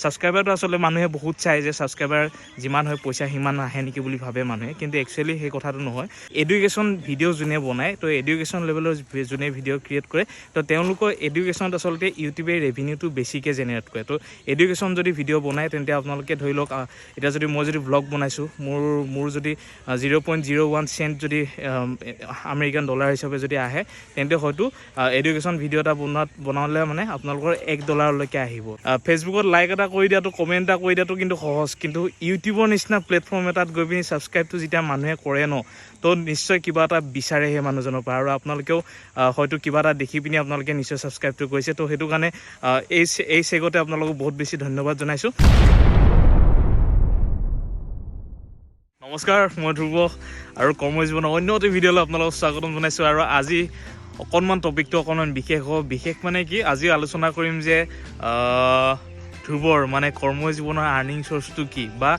ছাবস্ক্ৰাইবাৰটো আচলতে মানুহে বহুত চাই যে ছাবস্ক্ৰাইবাৰ যিমান হয় পইচা সিমান আহে নেকি বুলি ভাবে মানুহে। কিন্তু একচুৱেলি সেই কথাটো নহয়। এডুকেশ্যন ভিডিঅ' যোনে বনায় তো এডুকেশ্যন লেভেলৰ যোনে ভিডিঅ' ক্ৰিয়েট কৰে তো তেওঁলোকৰ এডুকেশ্যনত আচলতে ইউটিউবে ৰেভিনিউটো বেছিকৈ জেনেৰেট কৰে। তো এডুকেশ্যন যদি ভিডিঅ' বনায় তেন্তে আপোনালোকে ধৰি লওক এতিয়া যদি মই যদি ব্লগ বনাইছোঁ মোৰ মোৰ যদি zero' point zero' one cent যদি আম, আমেৰিকান ডলাৰ হিচাপে যদি আহে তেন্তে হয়তো এডুকেশ্যন ভিডিঅ' এটা বনোৱাত বনালে মানে আপোনালোকৰ এক ডলাৰলৈকে আহিব। আহ, ফেচবুকত লাইক এটা কৰি দিয়াটো কমেণ্ট এটা কৰি দিয়াটো কিন্তু সহজ। কিন্তু ইউটিউবৰ নিচিনা প্লেটফৰ্ম এটাত গৈ পিনি ছাবস্ক্ৰাইবটো যেতিয়া মানুহে কৰে ন তো নিশ্চয় কিবা এটা বিচাৰে সেই মানুহজনৰ পৰা। আৰু আপোনালোকেও হয়তো কিবা এটা দেখি পিনি আপোনালোকে নিশ্চয় ছাবস্ক্ৰাইবটো কৰিছে। তো সেইটো কাৰণে এই এই চেগতে আপোনালোকক বহুত বেছি ধন্যবাদ জনাইছোঁ। নমস্কাৰ মই ধ্ৰুৱ আৰু কৰ্মজীৱনৰ অন্য এটি ভিডিঅ'লৈ আপোনালোকক স্বাগতম জনাইছোঁ। আৰু আজি অকণমান টপিকটো অকণমান বিশেষ হ'ব। বিশেষ মানে কি আজি আলোচনা কৰিম যে ধ্ৰুৱৰ মানে কৰ্মজীৱনৰ আৰ্নিং চ'ৰ্চটো কি? বা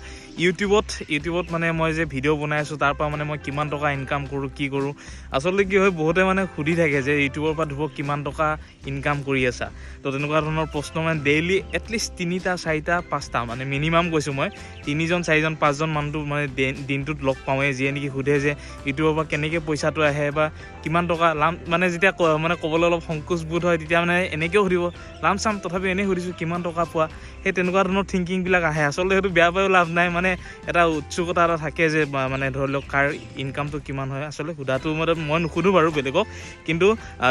ইউটিউবত ইউটিউবত মানে মই যে ভিডিঅ' বনাই আছোঁ, তাৰ পৰা মানে মই কিমান টকা ইনকাম কৰোঁ, কি কৰোঁ। আচলতে কি হয়, বহুতে মানে সুধি থাকে যে ইউটিউবৰ পৰা ধ্ৰুৱক কিমান টকা ইনকাম কৰি আছা। তো তেনেকুৱা ধৰণৰ প্ৰশ্ন মানে ডেইলি এটলিষ্ট তিনিটা, চাৰিটা, পাঁচটা মানে মিনিমাম কৈছোঁ মই। তিনিজন, চাৰিজন, পাঁচজন মানুহটো মানে দিনটোত লগ পাওঁৱেই যিয়ে নেকি সোধে যে ইউটিউবৰ পৰা কেনেকৈ পইচাটো আহে বা কিমান টকা লাম মানে যেতিয়া মানে ক'বলৈ অলপ সংকোচবোধ হয়, তেতিয়া মানে এনেকৈও সুধিব লাম চাম তথাপি এনেই সুধিছোঁ, কিমান টকা পোৱা? সেই তেনেকুৱা ধৰণৰ থিংকিংবিলাক আহে। আচলতে সেইটো বেয়া পায়ো লাভ নাই মানে এটা উৎসুকতা এটা থাকে যে মানে ধৰি লওক, কাৰ ইনকামটো কিমান হয়, আচলতে সোধাটো মতে মই নুসুধোঁ বাৰু বেলেগক। কিন্তু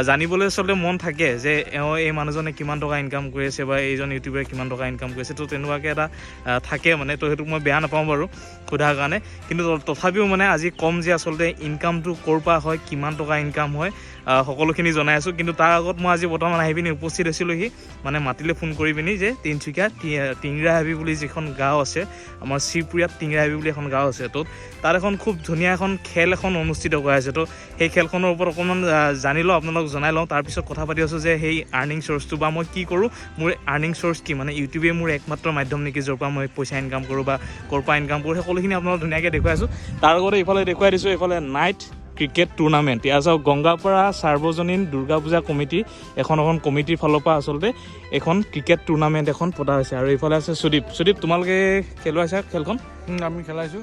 জানিবলৈ আচলতে মন থাকে যে, এওঁ, এই মানুহজনে কিমান টকা ইনকাম কৰি আছে বা এইজন ইউটিউবাৰে কিমান টকা ইনকাম কৰিছে তো তেনেকুৱাকৈ এটা থাকে মানে তো সেইটো মই বেয়া নাপাওঁ বাৰু সোধাৰ কাৰণে। কিন্তু তথাপিও মানে আজি ক'ম যে আচলতে ইনকামটো ক'ৰ পৰা হয়, কিমান টকা ইনকাম হয় সকলোখিনি জনাই আছোঁ। কিন্তু তাৰ আগত মই আজি বৰ্তমান আহি পিনি উপস্থিত হৈছিলোহি মানে মাতিলে ফোন কৰি পিনি যে তিনিচুকীয়া টিংৰা হাবি বুলি যিখন গাঁও আছে আমাৰ শ্ৰীপুৰীয়াত টিংৰা হাবি বুলি এখন গাঁও আছে। তো তাত এখন খুব ধুনীয়া এখন খেল এখন অনুষ্ঠিত কৰা হৈছে। তো সেই খেলখনৰ ওপৰত অকণমান জানি লওঁ আপোনালোক জনাই লওঁ। তাৰপিছত কথা পাতি আছোঁ যে সেই আৰ্নিং চ'ৰ্চটো বা মই কি কৰোঁ মোৰ আৰ্নিং চ'ৰ্চ কি? মানে ইউটিউবে মোৰ একমাত্ৰ মাধ্যম নেকি য'ৰ পৰা মই পইচা ইনকাম কৰোঁ বা ক'ৰ পৰা ইনকাম কৰোঁ সকলোখিনি আপোনালোক ধুনীয়াকৈ দেখুৱাই আছোঁ। তাৰ আগতে এইফালে দেখুৱাই দিছোঁ এইফালে নাইট ক্ৰিকেট টুৰ্ণামেণ্ট। ইয়াৰ চাওক গংগাপাৰা সাৰ্বজনীন দুৰ্গা পূজা কমিটি এখন এখন কমিটিৰ ফালৰ পৰা আচলতে এখন ক্ৰিকেট টুৰ্ণামেণ্ট এখন পতা হৈছে। আৰু এইফালে আছে সুদীপ। সুদীপ তোমালোকে খেলুৱাইছা খেলখন? আমি খেলাইছোঁ।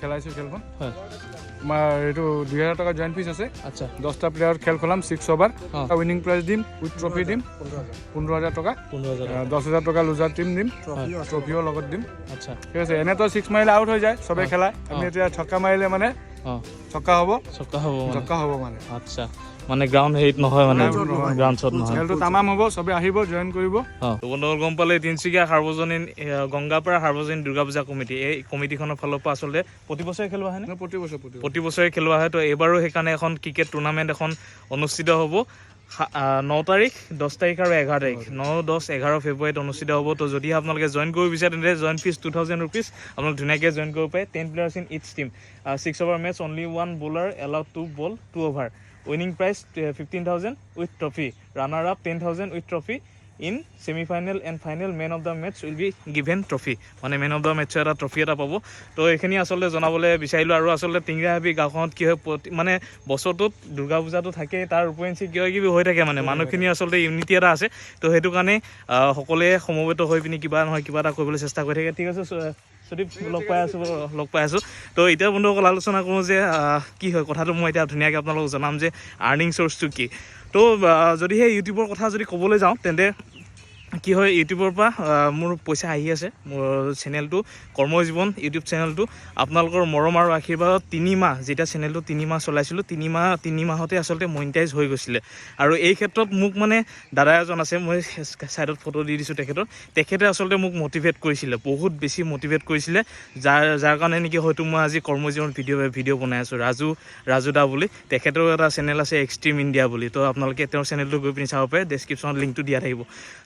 খেলাইছোঁ খেলখন। হয়। এইটো দুই হাজাৰ টকা জইণ্ট ফিজ আছে। আচ্ছা। দহটা প্লেয়াৰত খেল খেলাম ছিক্স অভাৰ উইনিং প্ৰাইজ দিম উইথ ট্ৰফি দিম। পোন্ধৰ হাজাৰ। টকা। দহ হাজাৰ টকা লুজাৰ টিম দিম। ট্ৰফিও লগত দিম। আচ্ছা। ঠিক আছে এনেতো ছিক্স মাৰিলে আউট হৈ যায় চবেই খেলায়। আমি এতিয়া ছক্কা মাৰিলে মানে ছক্কা হ'ব। চক্কা হ'ব মানে। ছক্কা হ'ব মানে। আচ্ছা। মানে গ্ৰাউণ্ড হেৰিত নহয় মানে। গ্ৰাউণ্ড শ্বট নহয়। খেলটো তামাম হ'ব চবে আহিব জইন কৰিব। অঁ। বন্ধুসকল গম পালে তিনিচুকীয়া সাৰ্বজনীন গংগাপাৰা সাৰ্বজনীন দুৰ্গা পূজা কমিটি। এই কমিটিখনৰ ফালৰ পৰা আচলতে প্ৰতি বছৰে খেলোৱা হয়নে প্ৰতি বছৰ প্ৰতি বছৰ। খেলোৱা হয় তো এইবাৰো সেইকাৰণে এখন ক্ৰিকেট টুৰ্ণামেণ্ট এখন অনুষ্ঠিত হ'ব। ন তাৰিখ দহ তাৰিখ আৰু এঘাৰ তাৰিখ। ন দহ এঘাৰ ফেব্ৰুৱাৰীত অনুষ্ঠিত হ'ব। তো যদি আপোনালোকে জইন কৰিব বিচাৰে তেন্তে join fees two thousand rupees আপোনালোক ধুনীয়াকৈ জইন কৰিব পাৰে। Ten players in its team six over match only one bowler allowed to bowl two over winning prize fifteen thousand with trophy runner up ten thousand with trophy in semi final and final man of the match will be given trophy মানে man of the মেটচৰ এটা trophy এটা পাব। তো এইখিনি আচলতে জনাবলৈ বিচাৰিলোঁ আৰু আচলতে টিংৰা হাবি গাঁওখনত কি হয় মানে বছৰটোত দুৰ্গা পূজাটো থাকেই তাৰ উপৰিঞ্চি কিবা কিবি হৈ থাকে মানে। মানুহখিনি আচলতে ইউনিটি এটা আছে। তো সেইটো কাৰণে সকলোৱে সমবেত হৈ পিনি কিবা নহয় কিবা এটা কৰিবলৈ চেষ্টা কৰি থাকে। ঠিক আছে সুদীপ লগ পাই আছোঁ লগ পাই আছোঁ। তো এতিয়া বন্ধুসকল আলোচনা কৰোঁ যে কি হয় কথাটো মই এতিয়া ধুনীয়াকৈ আপোনালোকক জনাম যে আৰ্নিং চ'ৰ্চটো কি। তো আহ, যদি সেই ইউটিউবৰ কথা যদি ক'বলৈ যাওঁ তেন্তে কি হয়, ইউটিউবৰ পৰা মোৰ পইচা আহি আছে, মোৰ চেনেলটো কৰ্মজীৱন ইউটিউব চেনেলটো আপোনালোকৰ মৰম আৰু আশীৰ্বাদত তিনিমাহ যেতিয়া চেনেলটো তিনিমাহ চলাইছিলোঁ তিনিমাহ তিনিমাহতে আচলতে মনিটাইজ হৈ গৈছিলে। আৰু এই ক্ষেত্ৰত মোক মানে দাদা এজন আছে, মই ছাইডত ফটো দি দিছোঁ তেখেতৰ। তেখেতে আচলতে মোক মটিভেট কৰিছিলে, বহুত বেছি মটিভেট কৰিছিলে। যাৰ যাৰ কাৰণে নেকি হয়তো মই আজি কৰ্মজীৱন ভিডিঅ' ভিডিঅ' বনাই আছোঁ। ৰাজু ৰাজু দা বুলি। তেখেতৰো এটা চেনেল আছে এক্সট্ৰিম ইণ্ডিয়া বুলি। তো আপোনালোকে তেওঁৰ চেনেলটো গৈ পিনি চাব পাৰে ডেছক্ৰিপশ্যনত লিংকটো দিয়া থাকিব।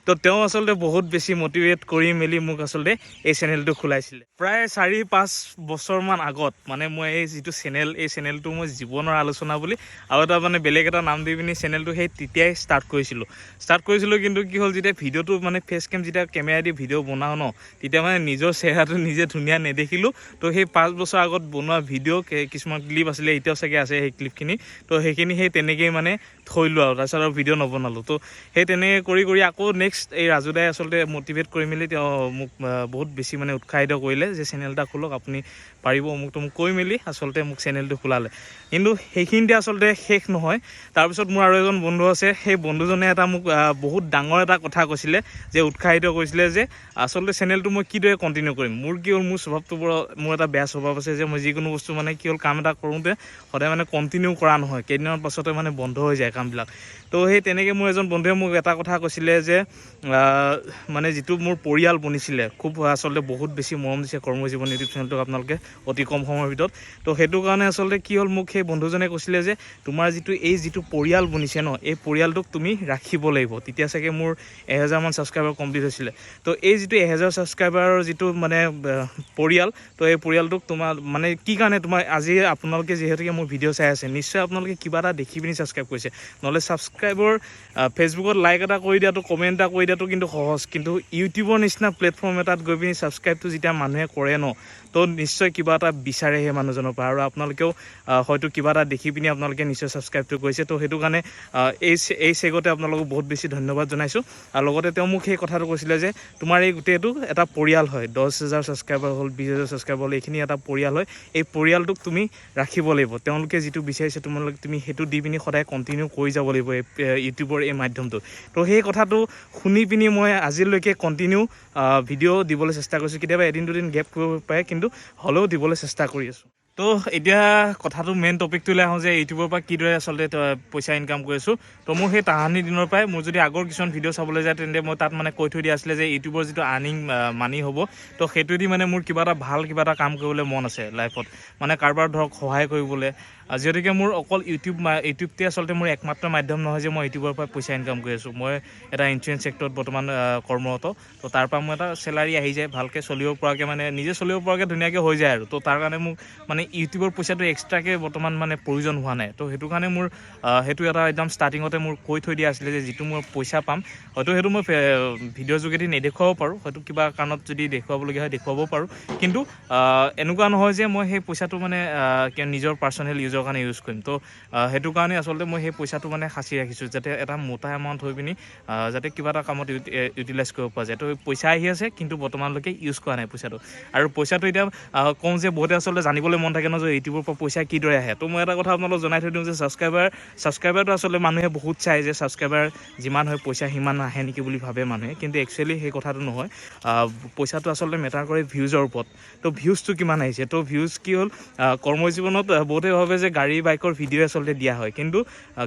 তো তেওঁ আচলতে বহুত বেছি মটিভেট কৰি মেলি মোক আচলতে এই চেনেলটো খোলাইছিলে। প্ৰায় চাৰি, পাঁচ বছৰমান আগত মানে মই এই যিটো চেনেল এই চেনেলটো মই জীৱনৰ আলোচনা বুলি আৰু এটা মানে বেলেগ এটা নাম দি পিনি চেনেলটো সেই তেতিয়াই ষ্টাৰ্ট কৰিছিলোঁ। ষ্টাৰ্ট কৰিছিলোঁ কিন্তু কি হ'ল, যেতিয়া ভিডিঅ'টো মানে ফেচ কেম যেতিয়া কেমেৰা দি ভিডিঅ' বনাওঁ ন, তেতিয়া মানে নিজৰ চেহেৰাটো নিজে ধুনীয়া নেদেখিলোঁ। তো সেই পাঁচ বছৰ আগত বনোৱা ভিডিঅ' কিছুমান ক্লিপ আছিলে, এতিয়াও চাগে আছে সেই ক্লিপখিনি তো সেইখিনি সেই তেনেকেই মানে থৈলোঁ আৰু তাৰপিছত আৰু ভিডিঅ' নবনালোঁ। তো সেই তেনেকৈ কৰি কৰি আকৌ নেক্সট এই ৰাজু দাই আচলতে মটিভেট কৰি মেলি তেওঁ মোক বহুত বেছি মানে উৎসাহিত কৰিলে যে চেনেল এটা খোলক, আপুনি পাৰিব মোকতো মোক কৈ মেলি আচলতে মোক চেনেলটো খোলালে। কিন্তু সেইখিনিতে আচলতে শেষ নহয়। তাৰপিছত মোৰ আৰু এজন বন্ধু আছে, সেই বন্ধুজনে এটা মোক বহুত ডাঙৰ এটা কথা কৈছিলে, যে উৎসাহিত কৰিছিলে যে আচলতে চেনেলটো মই কিদৰে কণ্টিনিউ কৰিম? মোৰ কি হ'ল, মোৰ স্বভাৱটোৰ পৰা মোৰ এটা বেয়া স্বভাৱ আছে যে মই যিকোনো বস্তু মানে কি হ'ল, কাম এটা কৰোঁতে সদায় মানে কণ্টিনিউ কৰা নহয়। কেইদিনমান পাছতে মানে বন্ধ হৈ যায়। কামবিলাক। তো সেই তেনেকৈ মোৰ এজন বন্ধুৱে মোক এটা কথা কৈছিলে যে মানে যিটো মোৰ পৰিয়াল বনিছিলে, খুব আচলতে বহুত বেছি মৰম দিছে কৰ্মজীৱন ইউটিউব চেনেলটোক আপোনালোকে অতি কম সময়ৰ ভিতৰত। তো সেইটো কাৰণে আচলতে কি হ'ল, মোক সেই বন্ধুজনে কৈছিলে যে, তোমাৰ যিটো, এই যিটো পৰিয়াল বনিছে ন, এই পৰিয়ালটোক তুমি ৰাখিব লাগিব। তেতিয়া চাগে মোৰ এহেজাৰমান ছাবস্ক্ৰাইবাৰ কমপ্লিট হৈছিলে। তো এই যিটো এহেজাৰ ছাবস্ক্ৰাইবাৰৰ যিটো মানে পৰিয়াল, তো এই পৰিয়ালটোক তোমাৰ মানে কি কাৰণে তোমাৰ, আজি আপোনালোকে যিহেতুকে মোৰ ভিডিঅ' চাই আছে, নিশ্চয় আপোনালোকে কিবা এটা দেখি পিনি ছাবস্ক্ৰাইব কৰিছে। নহ'লে ছাবস্ক্ৰাইবৰ ফেচবুকত লাইক এটা কৰি দিয়াটো কমেণ্ট এটা কৰি দিয়াটো কিন্তু সহজ। কিন্তু ইউটিউবৰ নিচিনা প্লেটফৰ্ম এটাত গৈ পিনি ছাবস্ক্ৰাইবটো যেতিয়া মানুহে কৰে ন, তো নিশ্চয় কিবা এটা বিচাৰে সেই মানুহজনৰ পৰা। আৰু আপোনালোকেও হয়তো কিবা এটা দেখি পিনি আপোনালোকে নিশ্চয় ছাবস্ক্ৰাইবটো কৰিছে। তো সেইটো কাৰণে এই এই চেগতে আপোনালোকক বহুত বেছি ধন্যবাদ জনাইছোঁ। আৰু লগতে তেওঁ মোক সেই কথাটো কৈছিলে যে, তোমাৰ এই গোটেইটো এটা পৰিয়াল হয়। দহ হাজাৰ ছাবস্ক্ৰাইবাৰ হ'ল বিছ হাজাৰ ছাবস্ক্ৰাইবাৰ হ'ল, এইখিনি এটা পৰিয়াল হয়। এই পৰিয়ালটোক তুমি ৰাখিব লাগিব। তেওঁলোকে যিটো বিচাৰিছে, তোমালোকে তুমি সেইটো দি পিনি সদায় কণ্টিনিউ কৰি যাব লাগিব ইউটিউবৰ এই মাধ্যমটো। তো সেই কথাটো শুনি পিনি মই আজিলৈকে কণ্টিনিউ ভিডিঅ' দিবলৈ চেষ্টা কৰিছোঁ। কেতিয়াবা এদিন দুদিন গেপ কৰিব পাৰে, কিন্তু হ'লেও দিবলৈ চেষ্টা কৰি আছোঁ। তো এতিয়া কথাটো মেইন টপিকটোলৈ আহোঁ যে ইউটিউবৰ পৰা কিদৰে আচলতে পইচা ইনকাম কৰি আছোঁ তো মোৰ সেই তাহানি দিনৰ পৰাই মোৰ যদি আগৰ কিছুমান ভিডিঅ' চাবলৈ যায়, তেন্তে মই তাত মানে কৈ থৈ দিয়া আছিলে যে ইউটিউবৰ যিটো আৰ্নিং মানি হ'ব, তো সেইটোৱেদি মানে মোৰ কিবা এটা ভালো কিবা এটা কাম কৰিবলৈ মন আছে লাইফত মানে কাৰোবাৰ ধৰক সহায় কৰিবলৈ। যিহেতুকে মোৰ অকল ইউটিউব ইউটিউবটোৱে আচলতে মোৰ একমাত্ৰ মাধ্যম নহয় যে মই ইউটিউবৰ পৰা পইচা ইনকাম কৰি আছোঁ। মই এটা ইঞ্চুৰেঞ্চ ছেক্টৰত বৰ্তমান কৰ্মৰত। তো তাৰ পৰা মোৰ এটা চেলাৰী আহি যায়, ভালকৈ চলিব পৰাকৈ মানে নিজে চলিব পৰাকৈ ধুনীয়াকৈ হৈ যায় আৰু। তো তাৰ কাৰণে মোক মানে ইউটিউবৰ পইচাটো এক্সট্ৰাকৈ বৰ্তমান মানে প্ৰয়োজন হোৱা নাই। তো সেইটো কাৰণে মোৰ সেইটো এটা একদম ষ্টাৰ্টিঙতে মোৰ কৈ থৈ দিয়া আছিলে যে যিটো মই পইচা পাম হয়তো সেইটো মই ভিডিঅ'ৰ যোগেদি নেদেখুৱাব পাৰোঁ হয়তো কিবা কাৰণত যদি দেখুৱাবলগীয়া হয় দেখুৱাব পাৰোঁ। কিন্তু এনেকুৱা নহয় যে মই সেই পইচাটো মানে নিজৰ পাৰ্চনেল ইউজৰ কাৰণে ইউজ কৰিম। তো সেইটো কাৰণে আচলতে মই সেই পইচাটো মানে সাঁচি ৰাখিছোঁ যাতে এটা মোটা এমাউণ্ট হৈ পিনি যাতে কিবা এটা কামত ইউটিলাইজ কৰিব পৰা যায়। তো পইচা আহি আছে কিন্তু বৰ্তমানলৈকে ইউজ কৰা নাই পইচাটো। আৰু পইচাটো এতিয়া কওঁ যে বহুতে আচলতে জানিবলৈ মন থাকে ন যে ইউটিউবৰ পৰা পইচা কিদৰে আহে। তো মই এটা কথা আপোনালোকক জনাই থৈ দিওঁ যে ছাবস্ক্ৰাইবাৰ ছাবস্ক্ৰাইবাৰটো আচলতে মানুহে বহুত চায় যে ছাবস্ক্ৰাইবাৰ যিমান হয় পইচা সিমান আহে নেকি বুলি ভাবে মানুহে। কিন্তু একচুৱেলি সেই কথাটো নহয়। পইচাটো আচলতে মেটাৰ কৰে ভিউজৰ ওপৰত। তো ভিউজটো কিমান আহিছে? তো ভিউজ কি হ'ল? কৰ্মজীৱনত বহুতে ভাবে যে গাড়ী, বাইকৰ ভিডিঅ' আচলতে দিয়া হয়। কিন্তু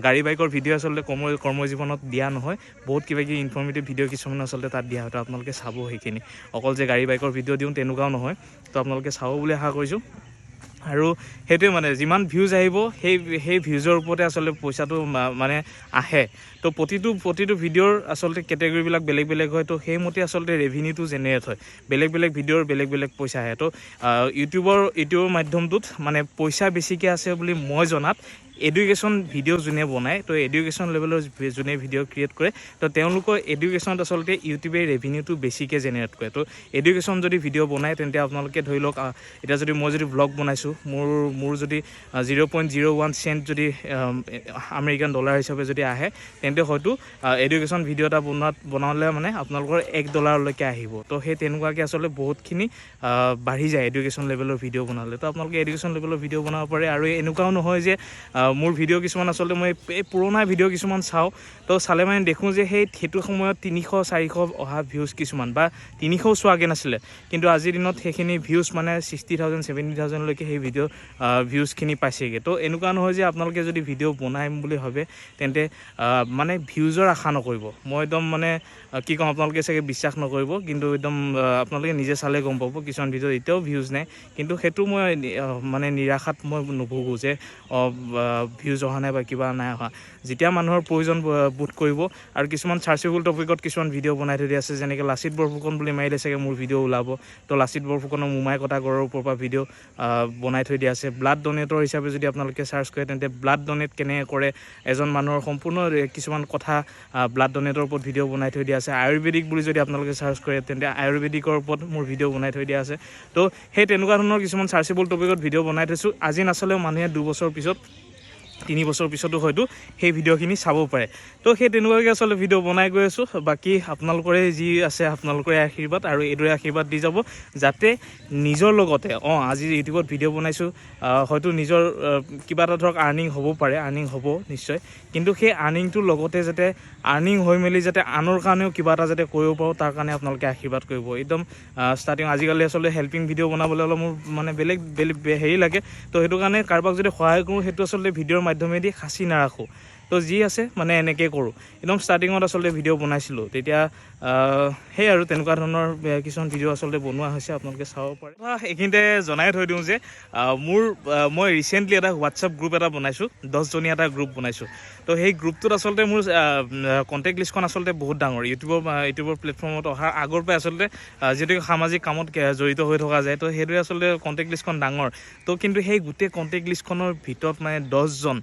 গাড়ী, বাইকৰ ভিডিঅ' আচলতে কৰ্ম, কৰ্মজীৱনত দিয়া নহয়। বহুত কিবা কিবি ইনফৰ্মেটিভ ভিডিঅ' কিছুমান আচলতে তাত দিয়া হয়। তো আপোনালোকে চাব সেইখিনি। অকল যে গাড়ী, বাইকৰ ভিডিঅ' দিওঁ তেনেকুৱাও নহয়। তো আপোনালোকে চাব বুলি আশা কৰিছোঁ। আৰু সেইটোৱে মানে যিমান ভিউজ আহিব, সেই সেই ভিউজৰ ওপৰতে আচলতে পইচাটো মানে আহে। তো প্ৰতিটো প্ৰতিটো ভিডিঅ'ৰ আচলতে কেটেগৰীবিলাক বেলেগ বেলেগ হয়, তো সেইমতে আচলতে ৰেভিনিউটো জেনেৰেট হয়। বেলেগ বেলেগ ভিডিঅ'ৰ বেলেগ বেলেগ পইচা আহে। তো ইউটিউবৰ ইউটিউবৰ মাধ্যমটোত মানে পইচা বেছিকৈ আছে বুলি মই জনাত এডুকেশ্যন ভিডিঅ' যোনে বনায়, তো এডুকেশ্যন লেভেলৰ যোনে ভিডিঅ' ক্ৰিয়েট কৰে, তো তেওঁলোকৰ এডুকেশ্যনত আচলতে ইউটিউবে ৰেভিনিউটো বেছিকৈ জেনেৰেট কৰে। তো এডুকেশ্যন যদি ভিডিঅ' বনায়, তেন্তে আপোনালোকে ধৰি লওক এতিয়া যদি মই যদি ব্লগ বনাইছোঁ, মোৰ মোৰ যদি zero' point zero' one cent যদি আমেৰিকান ডলাৰ হিচাপে যদি আহে, তেন্তে হয়তো এডুকেশ্যন ভিডিঅ' এটা বনোৱাত, বনালে মানে আপোনালোকৰ এক ডলাৰলৈকে আহিব। তো সেই তেনেকুৱাকৈ আচলতে বহুতখিনি বাঢ়ি যায় এডুকেশ্যন লেভেলৰ ভিডিঅ' বনালে। তো আপোনালোকে এডুকেশ্যন লেভেলৰ ভিডিঅ' বনাব পাৰে আৰু এনেকুৱাও নহয় যে মোৰ ভিডিঅ' কিছুমান আচলতে মই এই পুৰণা ভিডিঅ' কিছুমান চাওঁ। তো চালে মানে দেখোঁ যে সেই সেইটো সময়ত তিনিশ, চাৰিশ অহা ভিউজ কিছুমান বা তিনিশও চোৱাগৈ নাছিলে কিন্তু আজিৰ দিনত সেইখিনি ভিউজ মানে ছিক্সটি থাউজেণ্ড ছেভেণ্টি থাউজেণ্ডলৈকে সেই ভিডিঅ' ভিউজখিনি পাইছেগৈ। তো এনেকুৱা নহয় যে আপোনালোকে যদি ভিডিঅ' বনাইম বুলি ভাবে, তেন্তে মানে ভিউজৰ আশা নকৰিব। মই একদম মানে কি ক'ম, আপোনালোকে চাগে বিশ্বাস নকৰিব, কিন্তু একদম আপোনালোকে নিজে চালে গম পাব, কিছুমান ভিডিঅ'ত এতিয়াও ভিউজ নাই। কিন্তু সেইটো মই মানে নিৰাশাত মই নুভোগোঁ যে ভিউজ অহা নাই বা কিবা নাই অহা। যেতিয়া মানুহৰ প্ৰয়োজন বোধ কৰিব আৰু কিছুমান চাৰ্চেবল টপিকত কিছুমান ভিডিঅ' বনাই থৈ দিয়া আছে, যেনেকৈ লাচিত বৰফুকন বুলি মাৰিলে চাগে মোৰ ভিডিঅ' ওলাব। তো লাচিত বৰফুকনৰ মোমাই কটা গড়ৰ ওপৰৰ পৰা ভিডিঅ' বনাই থৈ দিয়া আছে। ব্লাড ডনেটৰ হিচাপে যদি আপোনালোকে চাৰ্চ কৰে, তেন্তে ব্লাড ডনেট কেনেকৈ কৰে, এজন মানুহৰ সম্পূৰ্ণ কিছুমান কথা ব্লাড ডনেটৰ ওপৰত ভিডিঅ' বনাই থৈ দিয়া আছে। আয়ুৰ্বেদিক বুলি যদি আপোনালোকে চাৰ্চ কৰে, তেন্তে আয়ুৰ্বেদিকৰ ওপৰত মোৰ ভিডিঅ' বনাই থৈ দিয়া আছে। তো সেই তেনেকুৱা ধৰণৰ কিছুমান চাৰ্চেবল টপিকত ভিডিঅ' বনাই থৈছোঁ। আজি নাচালেও মানুহে দুবছৰ পিছত তিনি বছৰ পিছতো হয়তো সেই ভিডিঅ'খিনি চাব পাৰে। তো সেই তেনেকুৱাকৈ আচলতে ভিডিঅ' বনাই গৈ আছোঁ। বাকী আপোনালোকৰে যি আছে, আপোনালোকৰে আশীৰ্বাদ আৰু এইদৰে আশীৰ্বাদ দি যাব যাতে নিজৰ লগতে, অঁ, আজি ইউটিউবত ভিডিঅ' বনাইছোঁ হয়তো নিজৰ কিবা এটা ধৰক আৰ্নিং হ'ব পাৰে, আৰ্নিং হ'ব নিশ্চয়। কিন্তু সেই আৰ্নিংটোৰ লগতে যাতে আৰ্নিং হৈ মেলি যাতে আনৰ কাৰণেও কিবা এটা যাতে কৰিব পাৰোঁ, তাৰ কাৰণে আপোনালোকে আশীৰ্বাদ কৰিব। একদম ষ্টাৰ্টিং আজিকালি আচলতে হেল্পিং ভিডিঅ' বনাবলৈ অলপ মোৰ মানে বেলেগ বেলেগ হেৰি লাগে। তো সেইটো কাৰণে কাৰোবাক যদি সহায় কৰোঁ, সেইটো আচলতে ভিডিঅ'ৰ মাধ্যমেদি সাঁচি নাৰাখোঁ। তো যি আছে মানে এনেকৈ কৰোঁ। একদম ষ্টাৰ্টিঙত আচলতে ভিডিঅ' বনাইছিলোঁ। তেতিয়া সেই আৰু তেনেকুৱা ধৰণৰ কিছুমান ভিডিঅ' আচলতে বনোৱা হৈছে, আপোনালোকে চাব পাৰে। এইখিনিতে জনাই থৈ দিওঁ যে মোৰ মই ৰিচেণ্টলি এটা হোৱাটছআপ গ্ৰুপ এটা বনাইছোঁ, দহজনীয়া এটা গ্ৰুপ বনাইছোঁ। তো সেই গ্ৰুপটোত আচলতে মোৰ কণ্টেক্ট লিষ্টখন আচলতে বহুত ডাঙৰ। ইউটিউবৰ আহ, ইউটিউবৰ প্লেটফৰ্মত অহাৰ আগৰ পৰাই আচলতে আহ, সামাজিক কামত জড়িত হৈ থকা যায় তো সেইদৰে আচলতে কণ্টেক্ট লিষ্টখন ডাঙৰ। তো কিন্তু সেই গোটেই কণ্টেক্ট লিষ্টখনৰ ভিতৰত মানে দহজন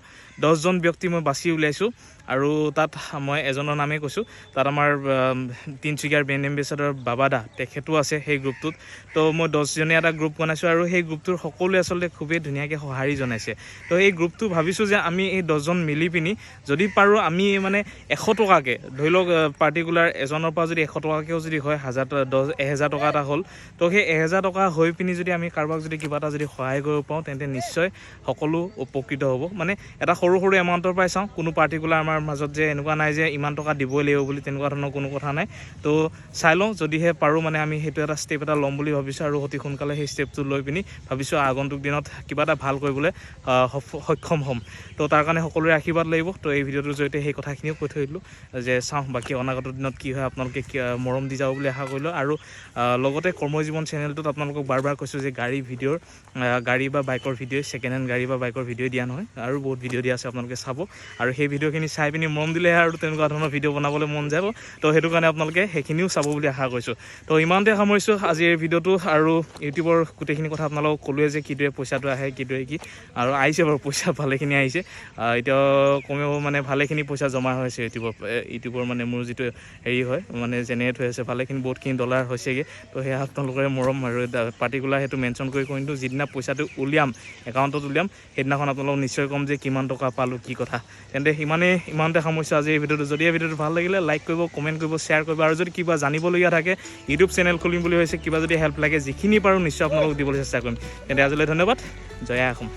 দহজন ব্যক্তি মই বাছি উলিয়াইছোঁ। আৰু তাত মই এজনৰ নামেই কৈছোঁ। তাত আমাৰ আম, তিনিচুকীয়াৰ ব্ৰেণ্ড এম্বেচাডৰ বাবাদা তেখেতো আছে সেই গ্ৰুপটোত। তো মই দহজনীয়া এটা গ্ৰুপ বনাইছোঁ আৰু সেই গ্ৰুপটোৰ সকলোৱে আচলতে খুবেই ধুনীয়াকৈ সঁহাৰি জনাইছে। তো এই গ্ৰুপটো ভাবিছোঁ যে আমি এই দহজন মিলি পিনি যদি পাৰোঁ আমি মানে এশ টকাকৈ ধৰি লওক পাৰ্টিকুলাৰ এজনৰ পৰা যদি এশ টকাকৈও যদি হয় হাজাৰ দহ এহেজাৰ টকা এটা হ'ল। তো সেই এহেজাৰ টকা হৈ পিনি যদি আমি কাৰোবাক যদি কিবা এটা যদি সহায় কৰিব পাৰোঁ তেন্তে নিশ্চয় সকলো উপকৃত হ'ব। মানে এটা সৰু সৰু এমাউণ্টৰ পৰাই চাওঁ কোনো পাৰ্টিকুলাৰ আমাৰ মাজত যে এনেকুৱা নাই যে ইমান টকা দিবই লাগিব বুলি তেনেকুৱা ধৰণৰ কোনো কথা নাই। তো চাই লওঁ, যদিহে পাৰোঁ মানে আমি সেইটো এটা ষ্টেপ এটা ল'ম বুলি ভাবিছোঁ আৰু অতি সোনকালে সেই ষ্টেপটো লৈ পিনি ভাবিছোঁ আগন্তুক দিনত কিবা এটা ভালো কৰিবলৈ সক্ষম হ'ম। তো তাৰ কাৰণে সকলোৰে আশীৰ্বাদ লাগিব। তো এই ভিডিঅ'টোৰ জৰিয়তে সেই কথাখিনিও কৈ থৈ দিলোঁ, যে চাওঁ বাকী অনাগত দিনত কি হয়, আপোনালোকে মৰম দি যাব বুলি আশা কৰিলোঁ আৰু লগতে কৰ্মজীৱন চেনেলটোত আপোনালোকক বাৰ বাৰ কৈছোঁ যে গাড়ী ভিডিঅ'ৰ গাড়ী বা বাইকৰ ভিডিঅ' ছেকেণ্ড হেণ্ড গাড়ী বা বাইকৰ ভিডিঅ' দিয়া নহয়, আৰু বহুত ভিডিঅ' দিয়া আছে আপোনালোকে চাব। আৰু সেই ভিডিঅ'খিনি চাই পিনি মৰম দিলেহে আৰু তেনেকুৱা ধৰণৰ ভিডিঅ' বনাবলৈ মন যাব। তো সেইটো কাৰণে আপোনালোকে সেইখিনিও চাব বুলি আশা কৰিছোঁ। তো ইমানতে সামৰিছোঁ আজিৰ ভিডিঅ'টো আৰু ইউটিউবৰ গোটেইখিনি কথা আপোনালোকক ক'লোৱে যে কিদৰে পইচাটো আহে কিদৰে কি। আৰু আহিছে বাৰু পইচা ভালেখিনি আহিছে। আহ, এতিয়া কমেও মানে ভালেখিনি পইচা জমা হৈছে ইউটিউবৰ ইউটিউবৰ মানে মোৰ যিটো হেৰি হয় মানে জেনেৰেট হৈ আছে ভালেখিনি বহুতখিনি ডলাৰ হৈছেগৈ। তো সেয়া আপোনালোকৰে মৰম আৰু পাৰ্টিকুলাৰ সেইটো মেনশ্যন কৰি কিন্তু যিদিনা পইচাটো উলিয়াম একাউণ্টত উলিয়াম সেইদিনাখন আপোনালোকক নিশ্চয় ক'ম যে কিমান টকা পালোঁ কি কথা। তেন্তে সিমানেই ইমানতে সামৰিছোঁ আজি এই ভিডিঅ'টো। যদি এই ভিডিঅ'টো ভালো লাগিলে লাইক কৰিব কমেণ্ট কৰিব শ্বেয়াৰ কৰিব আৰু যদি কিবা জানিবলগীয়া থাকে ইউটিউব চেনেল খুলিম বুলি হৈছে কিবা যদি হেল্প লাগে, যিখিনি পাৰোঁ নিশ্চয় আপোনালোকক দিবলৈ চেষ্টা কৰিম। তেন্তে আজিলৈ ধন্যবাদ। জয়া অসম